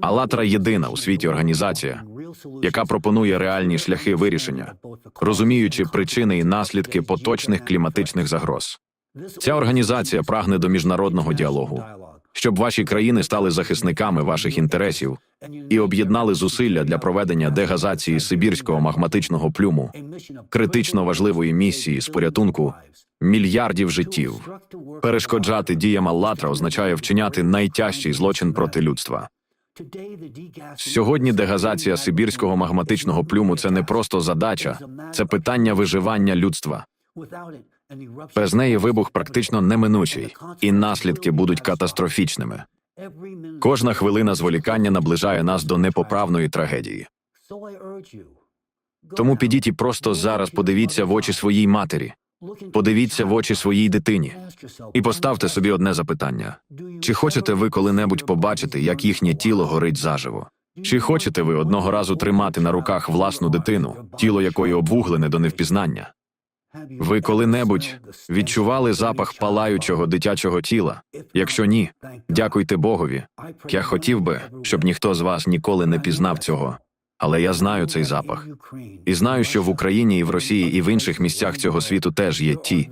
Алатра єдина у світі організація, яка пропонує реальні шляхи вирішення, розуміючи причини і наслідки поточних кліматичних загроз. Ця організація прагне до міжнародного діалогу, щоб ваші країни стали захисниками ваших інтересів і об'єднали зусилля для проведення дегазації сибірського магматичного плюму, критично важливої місії з порятунку мільярдів життів. Перешкоджати діям Аллатра означає вчиняти найтяжчий злочин проти людства. Сьогодні дегазація сибірського магматичного плюму це не просто задача, це питання виживання людства. Без неї вибух практично неминучий, і наслідки будуть катастрофічними. Кожна хвилина зволікання наближає нас до непоправної трагедії. Тому підіть і просто зараз подивіться в очі своїй матері, подивіться в очі своїй дитині і поставте собі одне запитання: чи хочете ви коли-небудь побачити, як їхнє тіло горить заживо? Чи хочете ви одного разу тримати на руках власну дитину, тіло якої обвуглене до невпізнання? Ви коли-небудь відчували запах палаючого дитячого тіла? Якщо ні, дякуйте Богові. Я хотів би, щоб ніхто з вас ніколи не пізнав цього. Але я знаю цей запах. І знаю, що в Україні і в Росії, і в інших місцях цього світу теж є ті,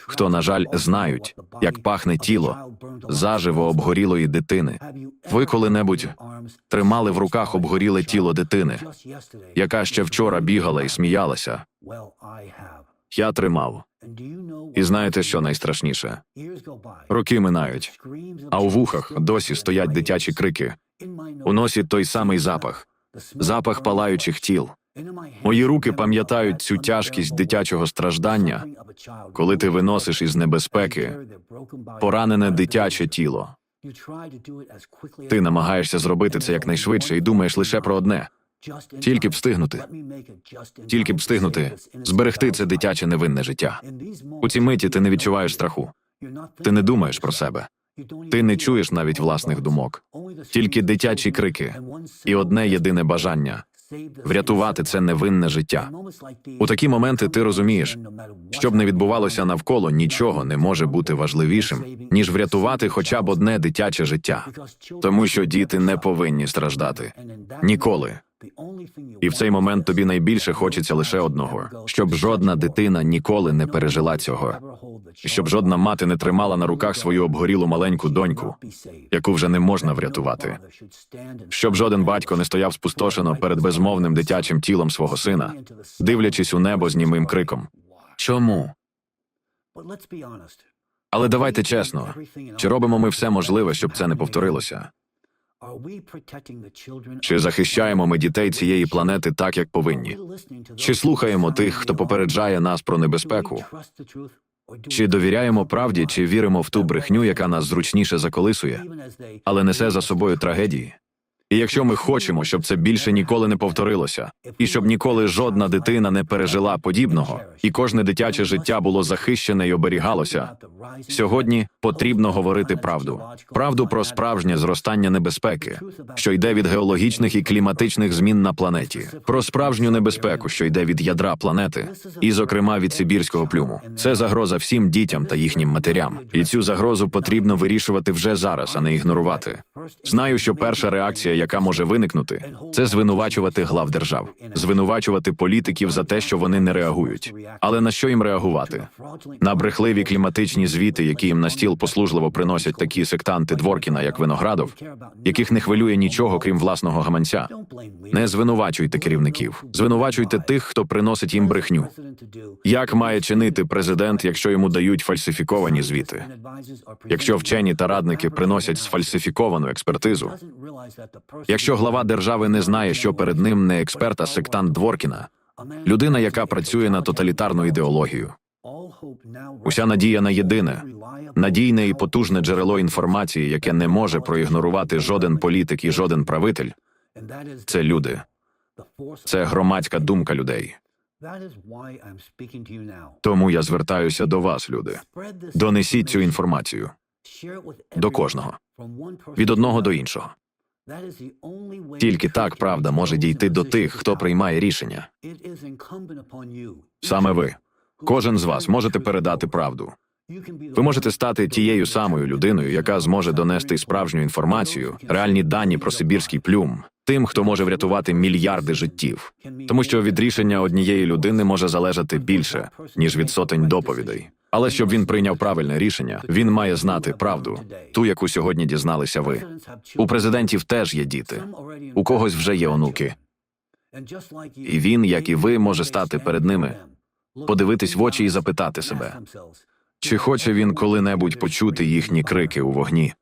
хто, на жаль, знають, як пахне тіло заживо обгорілої дитини. Ви коли-небудь тримали в руках обгоріле тіло дитини, яка ще вчора бігала і сміялася. Я тримав. І знаєте, що найстрашніше? Роки минають, а у вухах досі стоять дитячі крики. У носі той самий запах, запах палаючих тіл. Мої руки пам'ятають цю тяжкість дитячого страждання, коли ти виносиш із небезпеки поранене дитяче тіло. Ти намагаєшся зробити це якнайшвидше і думаєш лише про одне тільки б встигнути, тільки б встигнути зберегти це дитяче невинне життя. У цій миті ти не відчуваєш страху, ти не думаєш про себе, ти не чуєш навіть власних думок, тільки дитячі крики і одне єдине бажання врятувати це невинне життя. У такі моменти ти розумієш, що б не відбувалося навколо, нічого не може бути важливішим, ніж врятувати хоча б одне дитяче життя, тому що діти не повинні страждати ніколи. І в цей момент тобі найбільше хочеться лише одного, щоб жодна дитина ніколи не пережила цього, щоб жодна мати не тримала на руках свою обгорілу маленьку доньку, яку вже не можна врятувати, щоб жоден батько не стояв спустошено перед безмовним дитячим тілом свого сина, дивлячись у небо з німим криком. Чому? Але давайте чесно, чи робимо ми все можливе, щоб це не повторилося? Чи захищаємо ми дітей цієї планети так, як повинні? Чи слухаємо тих, хто попереджає нас про небезпеку? Чи довіряємо правді, чи віримо в ту брехню, яка нас зручніше заколисує, але несе за собою трагедії? І якщо ми хочемо, щоб це більше ніколи не повторилося, і щоб ніколи жодна дитина не пережила подібного, і кожне дитяче життя було захищене і оберігалося, сьогодні потрібно говорити правду, правду про справжнє зростання небезпеки, що йде від геологічних і кліматичних змін на планеті, про справжню небезпеку, що йде від ядра планети, і, зокрема, від сибірського плюму. Це загроза всім дітям та їхнім матерям, і цю загрозу потрібно вирішувати вже зараз, а не ігнорувати. Знаю, що перша реакція, яка може виникнути, це звинувачувати глав держав, звинувачувати політиків за те, що вони не реагують. Але на що їм реагувати? На брехливі кліматичні звіти, які їм на стіл послужливо приносять такі сектанти Дворкіна, як Виноградов, яких не хвилює нічого, крім власного гаманця. Не звинувачуйте керівників, звинувачуйте тих, хто приносить їм брехню. Як має чинити президент, якщо йому дають фальсифіковані звіти? Якщо вчені та радники приносять сфальсифіковану експертизу, якщо глава держави не знає, що перед ним не експерт, а сектант Дворкіна, людина, яка працює на тоталітарну ідеологію. Уся надія на єдине, надійне і потужне джерело інформації, яке не може проігнорувати жоден політик і жоден правитель, це люди, це громадська думка людей. Тому я звертаюся до вас, люди. Донесіть цю інформацію до кожного, від одного до іншого. Тільки так правда може дійти до тих, хто приймає рішення. Саме ви, кожен з вас можете передати правду, Ви можете стати тією самою людиною, яка зможе донести справжню інформацію, реальні дані про сибірський плюм, тим, хто може врятувати мільярди життів, тому що від рішення однієї людини може залежати більше ніж від сотень доповідей. Але щоб він прийняв правильне рішення, він має знати правду, ту, яку сьогодні дізналися ви. У президентів теж є діти, у когось вже є онуки. І він, як і ви, може стати перед ними, подивитись в очі і запитати себе, чи хоче він коли-небудь почути їхні крики у вогні?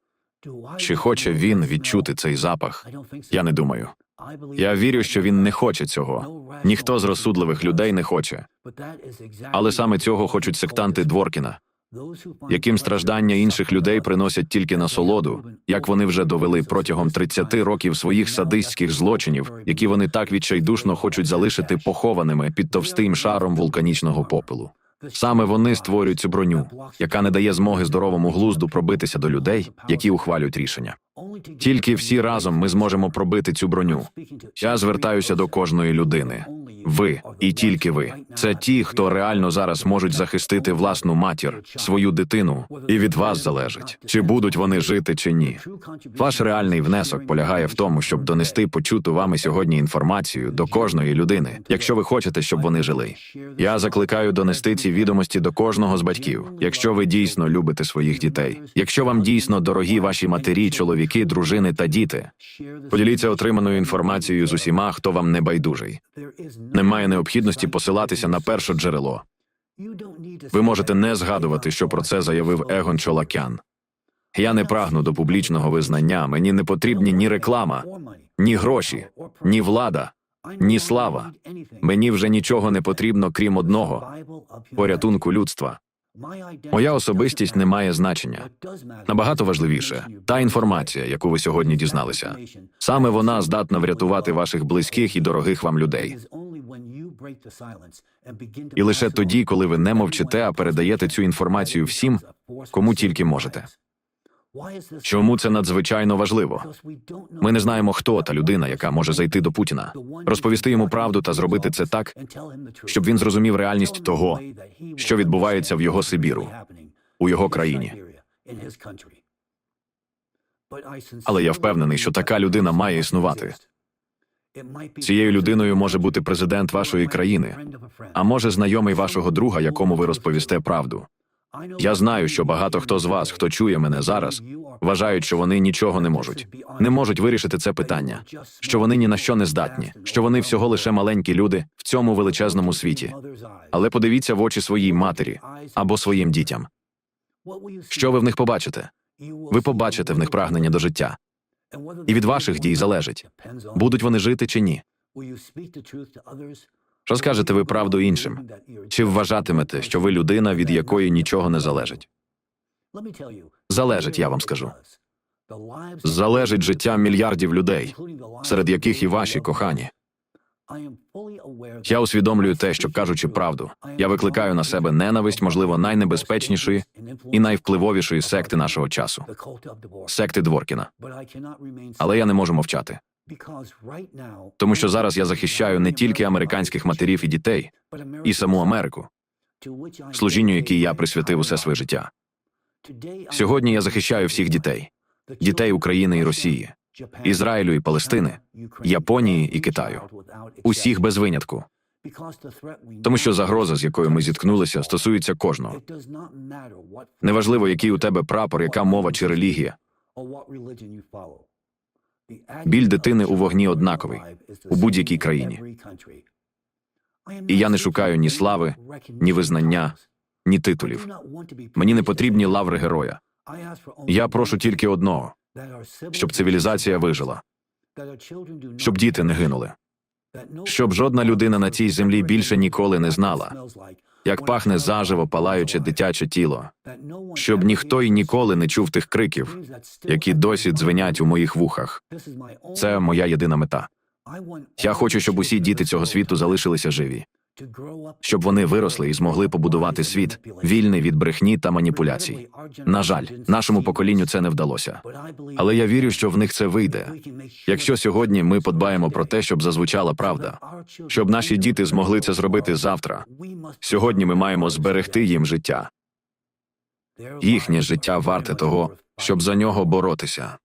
Чи хоче він відчути цей запах? Я не думаю. Я вірю, що він не хоче цього. Ніхто з розсудливих людей не хоче. Але саме цього хочуть сектанти Дворкіна, яким страждання інших людей приносять тільки насолоду, як вони вже довели протягом 30 років своїх садистських злочинів, які вони так відчайдушно хочуть залишити похованими під товстим шаром вулканічного попелу. Саме вони створюють цю броню, яка не дає змоги здоровому глузду пробитися до людей, які ухвалюють рішення. Тільки всі разом ми зможемо пробити цю броню. Я звертаюся до кожної людини. Ви і тільки ви. Це ті, хто реально зараз можуть захистити власну матір, свою дитину, і від вас залежить, чи будуть вони жити чи ні. Ваш реальний внесок полягає в тому, щоб донести почуту вами сьогодні інформацію до кожної людини, якщо ви хочете, щоб вони жили. Я закликаю донести ці відомості до кожного з батьків, якщо ви дійсно любите своїх дітей, якщо вам дійсно дорогі ваші матері, чоловіки, дружини та діти. Поділіться отриманою інформацією з усіма, хто вам не байдужий. Немає необхідності посилатися на перше джерело. Ви можете не згадувати, що про це заявив Егон Чолакян. Я не прагну до публічного визнання. Мені не потрібні ні реклама, ні гроші, ні влада, ні слава. Мені вже нічого не потрібно, крім одного порятунку людства. Моя особистість не має значення. Набагато важливіше та інформація, яку ви сьогодні дізналися. Саме вона здатна врятувати ваших близьких і дорогих вам людей. І лише тоді, коли ви не мовчите, а передаєте цю інформацію всім, кому тільки можете. Чому це надзвичайно важливо? Ми не знаємо, хто та людина, яка може зайти до Путіна, розповісти йому правду та зробити це так, щоб він зрозумів реальність того, що відбувається в його Сибіру, у його країні. Але я впевнений, що така людина має існувати. Цією людиною може бути президент вашої країни, а може знайомий вашого друга, якому ви розповісте правду. Я знаю, що багато хто з вас, хто чує мене зараз, вважають, що вони нічого не можуть, не можуть вирішити це питання, що вони ні на що не здатні, що вони всього лише маленькі люди в цьому величезному світі. Але подивіться в очі своїй матері або своїм дітям. Що ви в них побачите? Ви побачите в них прагнення до життя. І від ваших дій залежить, будуть вони жити чи ні. Розкажете ви правду іншим? Чи вважатимете, що ви людина, від якої нічого не залежить? Залежить, я вам скажу. Залежить життя мільярдів людей, серед яких і ваші кохані. Я усвідомлюю те, що кажучи правду, я викликаю на себе ненависть, можливо, найнебезпечнішої і найвпливовішої секти нашого часу секти Дворкіна. Але я не можу мовчати, тому що зараз я захищаю не тільки американських матерів і дітей, і саму Америку, служінню, якій я присвятив усе своє життя. Сьогодні я захищаю всіх дітей, дітей України і Росії, Ізраїлю і Палестини, Японії і Китаю, усіх без винятку. Тому що загроза, з якою ми зіткнулися, стосується кожного. Неважливо, який у тебе прапор, яка мова чи релігія. Біль дитини у вогні однаковий у будь-якій країні. І я не шукаю ні слави, ні визнання, ні титулів. Мені не потрібні лаври героя. Я прошу тільки одного, щоб цивілізація вижила, щоб діти не гинули, щоб жодна людина на цій землі більше ніколи не знала, як пахне заживо палаюче дитяче тіло, щоб ніхто й ніколи не чув тих криків, які досі дзвенять у моїх вухах. Це моя єдина мета. Я хочу, щоб усі діти цього світу залишилися живі, щоб вони виросли і змогли побудувати світ, вільний від брехні та маніпуляцій. На жаль, нашому поколінню це не вдалося. Але я вірю, що в них це вийде. Якщо сьогодні ми подбаємо про те, щоб зазвучала правда, щоб наші діти змогли це зробити завтра. Сьогодні ми маємо зберегти їм життя. Їхнє життя варте того, щоб за нього боротися.